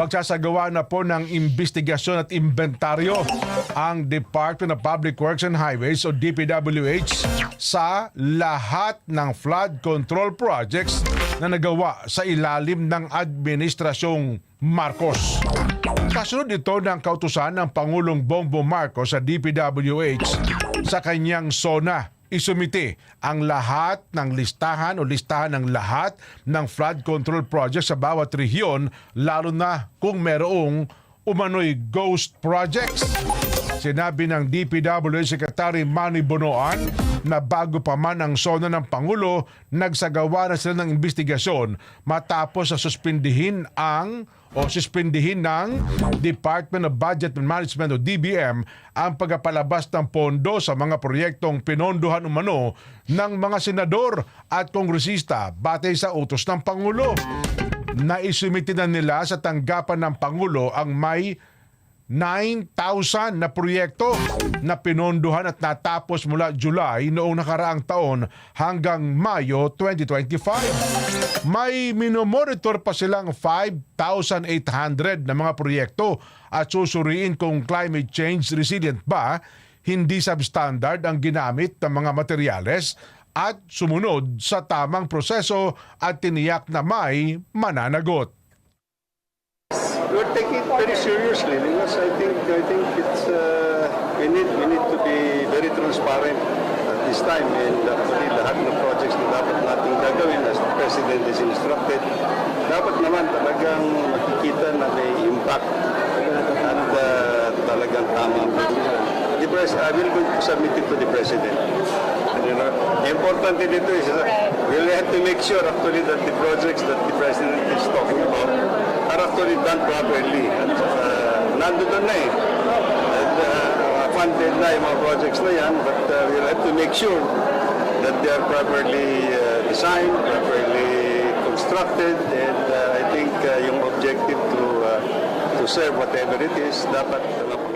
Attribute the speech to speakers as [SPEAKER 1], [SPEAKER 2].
[SPEAKER 1] Magsasagawa na po ng investigasyon at inventaryo ang Department of Public Works and Highways o DPWH sa lahat ng flood control projects na nagawa sa ilalim ng Administrasyong Marcos. Kasunod ito ng kautusan ng Pangulong Bongbong Marcos sa DPWH sa kanyang SONA isumite ang lahat ng listahan o listahan ng lahat ng flood control projects sa bawat rehiyon lalo na kung merong umano'y ghost projects. Sinabi ng DPWH Secretary Manny Bonoan na bago pa man ang sona ng Pangulo, nagsagawa na sila ng investigasyon matapos sa suspindihin ang o suspindihin ng Department of Budget and Management o DBM ang pagpapalabas ng pondo sa mga proyektong pinondohan umano ng mga senador at kongresista batay sa utos ng Pangulo. Naisumiti na nila sa tanggapan ng Pangulo ang may 9,000 na proyekto na pinondohan at natapos mula July noong nakaraang taon hanggang Mayo 2025. May minomonitor pa silang 5,800 na mga proyekto at susuriin kung climate change resilient ba, hindi substandard ang ginamit ng mga materyales at sumunod sa tamang proseso at tiniyak na may mananagot.
[SPEAKER 2] We're taking it very seriously because I think I think it's uh, we need we need to be very transparent at this time and actually lahat ng projects na dapat nating gagawin as the President is instructed dapat naman talagang makikita na may impact at uh, talagang tama. The pres I will submit it to the President. And, you know, the important thing dito is uh, we'll have to make sure actually that the projects that the President is talking about actually done properly. At uh, nandun na eh. At uh, na yung mga projects na yan, but uh, we'll have to make sure that they are properly uh, designed, properly constructed, and uh, I think uh, yung objective to uh, to serve whatever it is, dapat uh,